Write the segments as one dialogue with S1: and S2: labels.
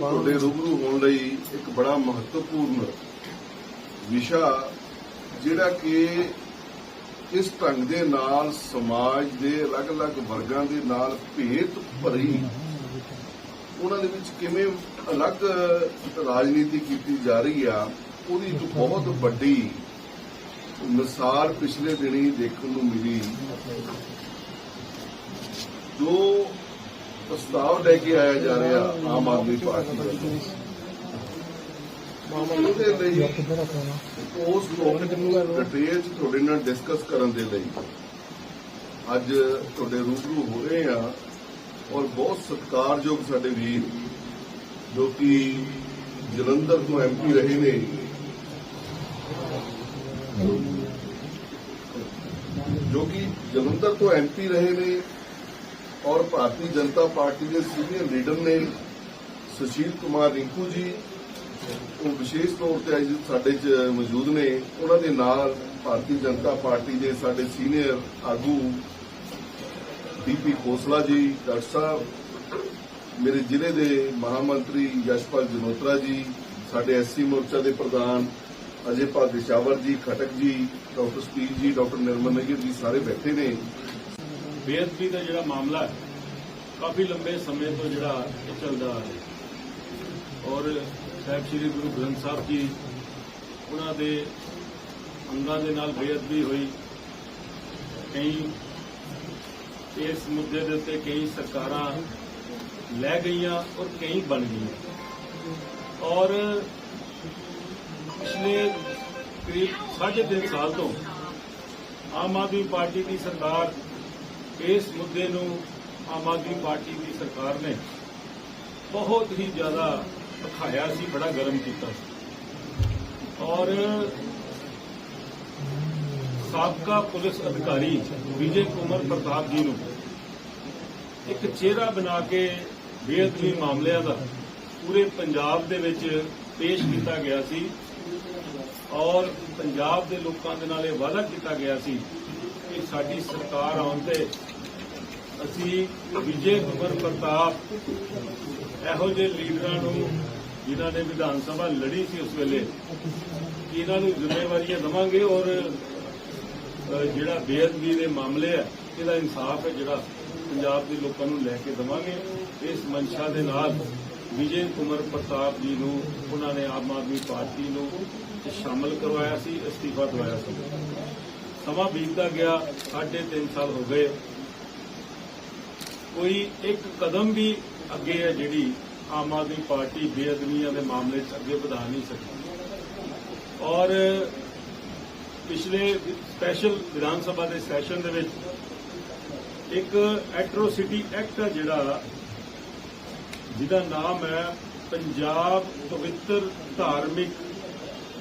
S1: ਤੁਹਾਡੇ ਰੂਬਰੂ ਹੋਣ ਲਈ ਇੱਕ ਬੜਾ ਮਹੱਤਵਪੂਰਨ ਵਿਸ਼ਾ ਜਿਹੜਾ ਕਿ ਇਸ ਢੰਗ ਦੇ ਨਾਲ ਸਮਾਜ ਦੇ ਅਲੱਗ-ਅਲੱਗ ਵਰਗਾਂ ਦੇ ਨਾਲ ਭੇਤ ਭਰੀ ਉਹਨਾਂ ਦੇ ਵਿੱਚ ਕਿਵੇਂ ਅਲੱਗ ਰਾਜਨੀਤੀ ਕੀਤੀ ਜਾ ਰਹੀ ਆ, ਉਹਦੀ ਇੱਕ ਬਹੁਤ ਵੱਡੀ ਮਿਸਾਲ ਪਿਛਲੇ ਦਿਨੀ ਦੇਖਣ ਨੂੰ ਮਿਲੀ। ਜੋ ਪ੍ਰਸਤਾਵ ਲੈ ਕੇ ਆਇਆ ਜਾ ਰਿਹਾ ਆਮ ਆਦਮੀ ਪਾਰਟੀ ਵੱਲੋਂ। ਉਹਦੇ ਲਈ ਉਸ ਟੌਪਿਕ ਨੂੰ ਡਿਟੇਲ ਚ ਤੁਹਾਡੇ ਨਾਲ ਡਿਸਕਸ ਕਰਨ ਦੇ ਲਈ ਅੱਜ ਤੁਹਾਡੇ ਰੂਬਰੂ ਹੋ ਰਹੇ ਆ ਔਰ ਬਹੁਤ ਸਤਿਕਾਰਯੋਗ ਸਾਡੇ ਵੀਰ ਜੋ ਕਿ ਜਲੰਧਰ ਤੋਂ ਐਮਪੀ ਰਹੇ ਨੇ। ਜੋ ਕਿ ਜਲੰਧਰ ਤੋਂ ਐਮਪੀ ਰਹੇ ਨੇ। ਔਰ ਭਾਰਤੀ ਜਨਤਾ ਪਾਰਟੀ ਦੇ ਸੀਨੀਅਰ ਲੀਡਰ ਨੇ ਸੁਸ਼ੀਲ ਕੁਮਾਰ ਰਿੰਕੂ ਜੀ, ਉਹ ਵਿਸ਼ੇਸ਼ ਤੌਰ ਤੇ ਅੱਜ ਸਾਡੇ ਚ ਮੌਜੂਦ ਨੇ, ਉਹਨਾਂ ਦੇ ਨਾਲ ਭਾਰਤੀ ਜਨਤਾ ਪਾਰਟੀ ਦੇ ਸਾਡੇ ਸੀਨੀਅਰ ਆਗੂ ਡੀਪੀ ਖੋਸਲਾ ਜੀ, ਡਾਕਟਰ ਸਾਹਿਬ, ਮੇਰੇ ਜ਼ਿਲ੍ਹੇ ਦੇ ਮਹਾਮੰਤਰੀ ਯਸ਼ਪਾਲ ਜਨੋਤਰਾ ਜੀ, ਸਾਡੇ ਐਸਸੀ ਮੋਰਚਾ ਦੇ ਪ੍ਰਧਾਨ ਅਜੇ ਪਾਲ ਦਿਸ਼ਾਵਰ ਜੀ, ਖਟਕ ਜੀ, ਡਾਕਟਰ ਸਪੀਰ ਜੀ, ਡਾਕਟਰ ਨਿਰਮਲ ਨਗਰ ਜੀ ਸਾਰੇ ਬੈਠੇ ਨੇ।
S2: ਬੇਅਦਬੀ ਦਾ ਜਿਹੜਾ ਮਾਮਲਾ ਹੈ, ਕਾਫੀ ਲੰਬੇ ਸਮੇਂ ਤੋਂ ਜਿਹੜਾ ਇਹ ਚੱਲਦਾ ਆ ਰਿਹਾ। ਔਰ ਸਾਹਿਬ ਸ੍ਰੀ ਗੁਰੂ ਗ੍ਰੰਥ ਸਾਹਿਬ ਜੀ, ਉਹਨਾਂ ਦੇ ਅੰਗਾਂ ਦੇ ਨਾਲ ਬੇਅਦਬੀ ਹੋਈ। ਕਈ ਇਸ ਮੁੱਦੇ ਦੇ ਉੱਤੇ ਕਈ ਸਰਕਾਰਾਂ ਲੈ ਗਈਆਂ ਔਰ ਕਈ ਬਣ ਗਈਆਂ। ਔਰ ਪਿਛਲੇ ਕਰੀਬ ਸਾਢੇ ਤਿੰਨ ਸਾਲ ਤੋਂ ਆਮ ਆਦਮੀ ਪਾਰਟੀ ਦੀ ਸਰਕਾਰ ਇਸ ਮੁੱਦੇ ਨੂੰ ਆਮ ਆਦਮੀ ਪਾਰਟੀ ਦੀ ਸਰਕਾਰ ਨੇ ਬਹੁਤ ਹੀ ਜ਼ਿਆਦਾ ਦਿਖਾਇਆ ਸੀ, ਬੜਾ ਗਰਮ ਕੀਤਾ ਸੀ। ਔਰ ਸਾਬਕਾ ਪੁਲਿਸ ਅਧਿਕਾਰੀ ਵਿਜੇ ਕੁਮਾਰ ਪ੍ਰਤਾਪ ਜੀ ਨੂੰ ਇੱਕ ਚਿਹਰਾ ਬਣਾ ਕੇ ਬੇਅਦਬੀ ਮਾਮਲਿਆਂ ਦਾ ਪੂਰੇ ਪੰਜਾਬ ਦੇ ਵਿੱਚ ਪੇਸ਼ ਕੀਤਾ ਗਿਆ ਸੀ ਔਰ ਪੰਜਾਬ ਦੇ ਲੋਕਾਂ ਦੇ ਨਾਲ ਇਹ ਵਾਅਦਾ ਕੀਤਾ ਗਿਆ ਸੀ ਕਿ ਸਾਡੀ ਸਰਕਾਰ ਆਉਣ ਤੇ ਅਸੀਂ ਵਿਜੇ ਕੁਮਾਰ ਪ੍ਰਤਾਪ ਇਹੋ ਜਿਹੇ ਲੀਡਰਾਂ ਨੂੰ ਜਿਨ੍ਹਾਂ ਨੇ ਵਿਧਾਨ ਸਭਾ ਲੜੀ ਸੀ ਉਸ ਵੇਲੇ, ਇਹਨਾਂ ਨੂੰ ਜ਼ਿੰਮੇਵਾਰੀਆਂ ਦਵਾਂਗੇ ਔਰ ਜਿਹੜਾ ਬੇਅਦਬੀ ਦੇ ਮਾਮਲੇ ਆ, ਇਹਦਾ ਇਨਸਾਫ ਹੈ ਜਿਹੜਾ ਪੰਜਾਬ ਦੇ ਲੋਕਾਂ ਨੂੰ ਲੈ ਕੇ ਦਵਾਂਗੇ। ਇਸ ਮਨਸ਼ਾ ਦੇ ਨਾਲ ਵਿਜੇ ਕੁਮਾਰ ਪ੍ਰਤਾਪ ਜੀ ਨੂੰ, ਉਹਨਾਂ ਨੇ ਆਮ ਆਦਮੀ ਪਾਰਟੀ ਨੂੰ ਸ਼ਾਮਲ ਕਰਵਾਇਆ ਸੀ, ਅਸਤੀਫਾ ਦਵਾਇਆ ਸੀ। ਸਮਾਂ ਬੀਤਦਾ ਗਿਆ, ਸਾਢੇ ਤਿੰਨ ਸਾਲ ਹੋ ਗਏ। ਕੋਈ ਇੱਕ ਕਦਮ ਵੀ ਅੱਗੇ ਹੈ ਜਿਹੜੀ ਆਮ ਆਦਮੀ ਪਾਰਟੀ ਬੇਅਦਬੀਆਂ ਦੇ ਮਾਮਲੇ 'ਚ ਅੱਗੇ ਵਧਾ ਨਹੀਂ ਸਕੀ। ਔਰ ਪਿਛਲੇ ਸਪੈਸ਼ਲ ਵਿਧਾਨ ਸਭਾ ਦੇ ਸੈਸ਼ਨ ਦੇ ਵਿੱਚ ਇੱਕ ਐਟਰੋਸਿਟੀ ਐਕਟ ਹੈ ਜਿਹੜਾ, ਜਿਹਦਾ ਨਾਮ ਹੈ ਪੰਜਾਬ ਪਵਿੱਤਰ ਧਾਰਮਿਕ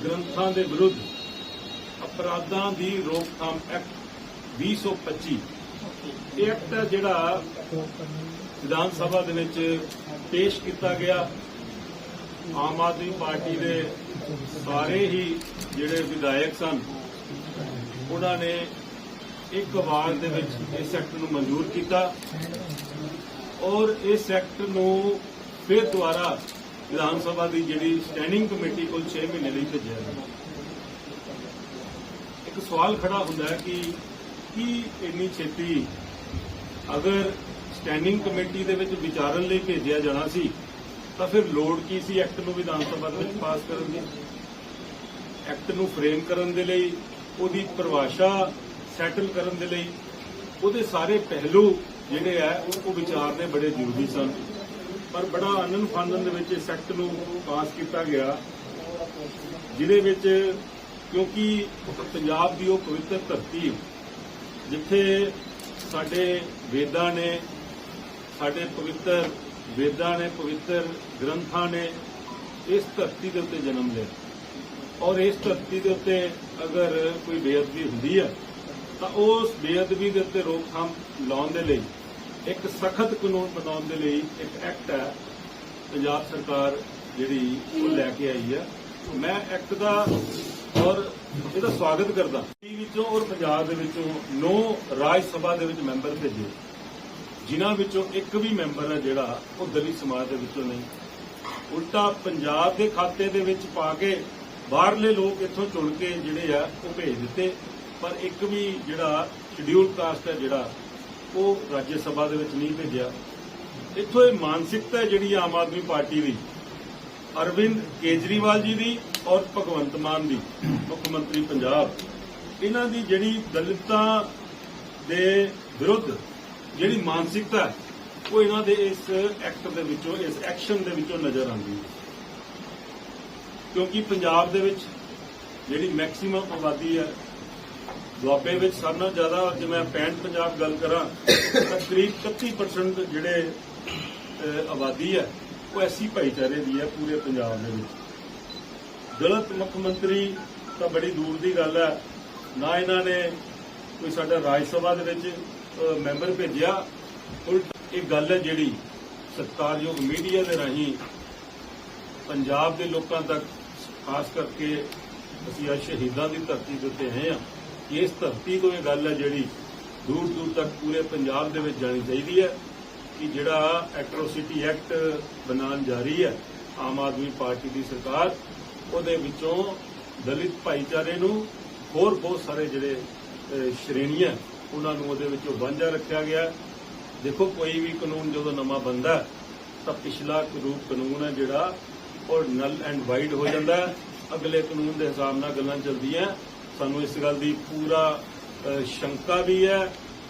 S2: ਗ੍ਰੰਥਾਂ ਦੇ ਵਿਰੁੱਧ। ਅਪਰਾਧਾਂ ਦੀ ਰੋਕਥਾਮ ਐਕਟ 2025 ਇਹ ਐਕਟ ਜਿਹੜਾ ਵਿਧਾਨ ਸਭਾ ਦੇ ਵਿੱਚ ਪੇਸ਼ ਕੀਤਾ ਗਿਆ। ਆਮ ਆਦਮੀ ਪਾਰਟੀ ਦੇ ਸਾਰੇ ਹੀ ਜਿਹੜੇ ਵਿਧਾਇਕ ਸਨ ਉਹਨਾਂ ਨੇ ਇੱਕ ਵਾਰ ਦੇ ਵਿੱਚ ਇਸ ਐਕਟ ਨੂੰ ਮਨਜ਼ੂਰ ਕੀਤਾ ਔਰ ਇਸ ਐਕਟ ਨੂੰ ਫਿਰ ਦੁਬਾਰਾ ਵਿਧਾਨ ਸਭਾ ਦੀ ਜਿਹੜੀ ਸਟੈਂਡਿੰਗ ਕਮੇਟੀ ਕੋਲ 6 ਮਹੀਨੇ ਲਈ ਭੇਜਿਆ ਗਿਆ। ਸਵਾਲ ਖੜਾ ਹੁੰਦਾ ਹੈ ਕਿ ਕੀ ਇੰਨੀ ਛੇਤੀ ਅਗਰ ਸਟੈਂਡਿੰਗ ਕਮੇਟੀ ਦੇ ਵਿੱਚ ਵਿਚਾਰਨ ਲਈ ਭੇਜਿਆ ਜਾਣਾ ਸੀ, ਤਾਂ ਫਿਰ ਲੋੜ ਕੀ ਸੀ ਐਕਟ ਨੂੰ ਵਿਧਾਨ ਸਭਾ ਦੇ ਵਿੱਚ ਪਾਸ ਕਰਨ ਦੀ? ਐਕਟ ਨੂੰ ਫਰੇਮ ਕਰਨ ਦੇ ਲਈ, ਉਹਦੀ ਪਰਿਭਾਸ਼ਾ ਸੈਟਲ ਕਰਨ ਦੇ ਲਈ, ਉਹਦੇ ਸਾਰੇ ਪਹਿਲੂ ਜਿਹੜੇ ਆ, ਉਹ ਵਿਚਾਰਨੇ ਬੜੇ ਜ਼ਰੂਰੀ ਸਨ। ਪਰ ਬੜਾ ਆਨੰਦ ਫਾਨਨ ਦੇ ਵਿੱਚ ਇਸ ਐਕਟ ਨੂੰ ਪਾਸ ਕੀਤਾ ਗਿਆ, ਜਿਹਦੇ ਵਿੱਚ ਕਿਉਂਕਿ ਪੰਜਾਬ ਦੀ ਉਹ ਪਵਿੱਤਰ ਧਰਤੀ ਜਿੱਥੇ ਸਾਡੇ ਵੇਦਾਂ ਨੇ, ਸਾਡੇ ਪਵਿੱਤਰ ਵੇਦਾਂ ਨੇ, ਪਵਿੱਤਰ ਗ੍ਰੰਥਾਂ ਨੇ ਇਸ ਧਰਤੀ ਦੇ ਉੱਤੇ ਜਨਮ ਲਿਆ। ਔਰ ਇਸ ਧਰਤੀ ਦੇ ਉੱਤੇ ਅਗਰ ਕੋਈ ਬੇਅਦਬੀ ਹੁੰਦੀ ਹੈ, ਤਾਂ ਉਸ ਬੇਅਦਬੀ ਦੇ ਉੱਤੇ ਰੋਕਥਾਮ ਲਾਉਣ ਦੇ ਲਈ, ਇੱਕ ਸਖਤ ਕਾਨੂੰਨ ਬਣਾਉਣ ਦੇ ਲਈ ਇੱਕ ਐਕਟ ਹੈ ਪੰਜਾਬ ਸਰਕਾਰ ਜਿਹੜੀ ਉਹ ਲੈ ਕੇ ਆਈ ਹੈ। ਮੈਂ ਐਕਟ ਦਾ ਔਰ ਇਹਦਾ ਸਵਾਗਤ ਕਰਦਾ। ਟੀ ਵਿੱਚੋਂ ਔਰ ਪੰਜਾਬ ਦੇ ਵਿੱਚੋਂ ਨੌ ਰਾਜ ਸਭਾ ਦੇ ਵਿੱਚ ਮੈਂਬਰ ਭੇਜੇ। ਜਿਨ੍ਹਾਂ ਵਿੱਚੋਂ ਇੱਕ ਵੀ ਮੈਂਬਰ ਹੈ ਜਿਹੜਾ ਉਹ ਦਲਿਤ ਸਮਾਜ ਦੇ ਵਿੱਚੋਂ ਨਹੀਂ। ਉਲਟਾ ਪੰਜਾਬ ਦੇ ਖਾਤੇ ਦੇ ਵਿੱਚ ਪਾ ਕੇ ਬਾਹਰਲੇ ਲੋਕ ਇੱਥੋਂ ਚੁਣ ਕੇ ਜਿਹੜੇ ਆ ਉਹ ਭੇਜ ਦਿੱਤੇ। ਪਰ ਇੱਕ ਵੀ ਜਿਹੜਾ ਸ਼ਡਿਊਲ ਕਾਸਟ ਹੈ ਜਿਹੜਾ ਉਹ ਰਾਜ ਸਭਾ ਦੇ ਵਿੱਚ ਨਹੀਂ ਭੇਜਿਆ। ਇੱਥੋਂ ਇਹ ਮਾਨਸਿਕਤਾ ਜਿਹੜੀ ਆਮ ਆਦਮੀ ਪਾਰਟੀ ਦੀ, ਅਰਵਿੰਦ ਕੇਜਰੀਵਾਲ ਜੀ ਦੀ ਔਰ ਭਗਵੰਤ ਮਾਨ ਦੀ, ਮੁੱਖ ਮੰਤਰੀ ਪੰਜਾਬ, ਇਹਨਾਂ ਦੀ ਜਿਹੜੀ ਦਲਿਤਾਂ ਦੇ ਵਿਰੁੱਧ ਜਿਹੜੀ ਮਾਨਸਿਕਤਾ ਹੈ, ਉਹ ਇਹਨਾਂ ਦੇ ਇਸ ਐਕਟ ਦੇ ਵਿੱਚੋਂ, ਇਸ ਐਕਸ਼ਨ ਦੇ ਵਿੱਚੋਂ ਨਜ਼ਰ ਆਉਂਦੀ ਹੈ। ਕਿਉਂਕਿ ਪੰਜਾਬ ਦੇ ਵਿੱਚ ਜਿਹੜੀ ਮੈਕਸਿਮਮ ਆਬਾਦੀ ਹੈ, ਦੁਆਬੇ ਵਿੱਚ ਸਭ ਨਾਲੋਂ ਜ਼ਿਆਦਾ, ਜੇ ਮੈਂ 65 ਪੰਜਾਬ ਗੱਲ ਕਰਾਂ, ਤਾਂ ਕਰੀਬ 31% ਜਿਹੜੇ ਆਬਾਦੀ ਹੈ, ਉਹ ਐਸੀ ਭਾਈਚਾਰੇ ਦੀ ਹੈ ਪੂਰੇ ਪੰਜਾਬ ਦੇ ਵਿੱਚ। ਗਲਤ ਮੁੱਖ ਮੰਤਰੀ ਤਾਂ ਬੜੀ ਦੂਰ ਦੀ ਗੱਲ ਹੈ। ਨਾ ਇਹਨਾਂ ਨੇ ਕੋਈ ਸਾਡਾ ਰਾਜ ਸਭਾ ਦੇ ਵਿੱਚ ਮੈਂਬਰ ਭੇਜਿਆ। ਉਲਟ ਇਹ ਗੱਲ ਹੈ ਜਿਹੜੀ ਸਤਿਕਾਰਯੋਗ ਮੀਡੀਆ ਦੇ ਰਾਹੀਂ ਪੰਜਾਬ ਦੇ ਲੋਕਾਂ ਤੱਕ, ਖਾਸ ਕਰਕੇ ਅਸੀਂ ਅੱਜ ਸ਼ਹੀਦਾਂ ਦੀ ਧਰਤੀ ਦੇ ਉੱਤੇ ਆਏ ਹਾਂ। ਕਿ ਇਸ ਧਰਤੀ ਤੋਂ ਇਹ ਗੱਲ ਹੈ ਜਿਹੜੀ ਦੂਰ ਦੂਰ ਤੱਕ ਪੂਰੇ ਪੰਜਾਬ ਦੇ ਵਿੱਚ ਜਾਣੀ ਚਾਹੀਦੀ ਹੈ ਕਿ ਜਿਹੜਾ ਐਟਰੋਸਿਟੀ ਐਕਟ ਬਣਾਉਣ ਜਾ ਰਹੀ ਹੈ ਆਮ ਆਦਮੀ ਪਾਰਟੀ ਦੀ ਸਰਕਾਰ ਉਹਦੇ ਵਿੱਚੋਂ ਦਲਿਤ ਭਾਈਚਾਰੇ ਨੂੰ ਹੋਰ ਬਹੁਤ ਸਾਰੇ ਜਿਹੜੇ ਅਹ, ਸ਼੍ਰੇਣੀਆਂ ਉਹਨਾਂ ਨੂੰ ਉਹਦੇ ਵਿੱਚੋਂ ਵਾਂਝਾ ਰੱਖਿਆ ਗਿਆ ਦੇਖੋ ਕੋਈ ਵੀ ਕਾਨੂੰਨ ਜਦੋਂ ਨਵਾਂ ਬਣਦਾ ਤਾਂ ਪਿਛਲਾ ਰੂਪ ਕਾਨੂੰਨ ਹੈ ਜਿਹੜਾ ਉਹ ਨਲ ਐਂਡ ਵਾਈਡ ਹੋ ਜਾਂਦਾ ਹੈ। ਅਗਲੇ ਕਾਨੂੰਨ ਦੇ ਹਿਸਾਬ ਨਾਲ ਗੱਲਾਂ ਚੱਲਦੀਆਂ ਸਾਨੂੰ ਇਸ ਗੱਲ ਦੀ ਪੂਰਾ ਸ਼ੰਕਾ ਵੀ ਹੈ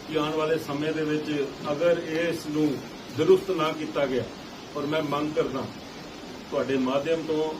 S2: ਕਿ ਆਉਣ ਵਾਲੇ ਸਮੇਂ ਦੇ ਵਿੱਚ ਅਗਰ ਇਸ ਨੂੰ ਦਰੁਸਤ ਨਾ ਕੀਤਾ ਗਿਆ ਔਰ ਮੈਂ ਮੰਗ ਕਰਦਾ ਤੁਹਾਡੇ ਮਾਧਿਅਮ ਤੋਂ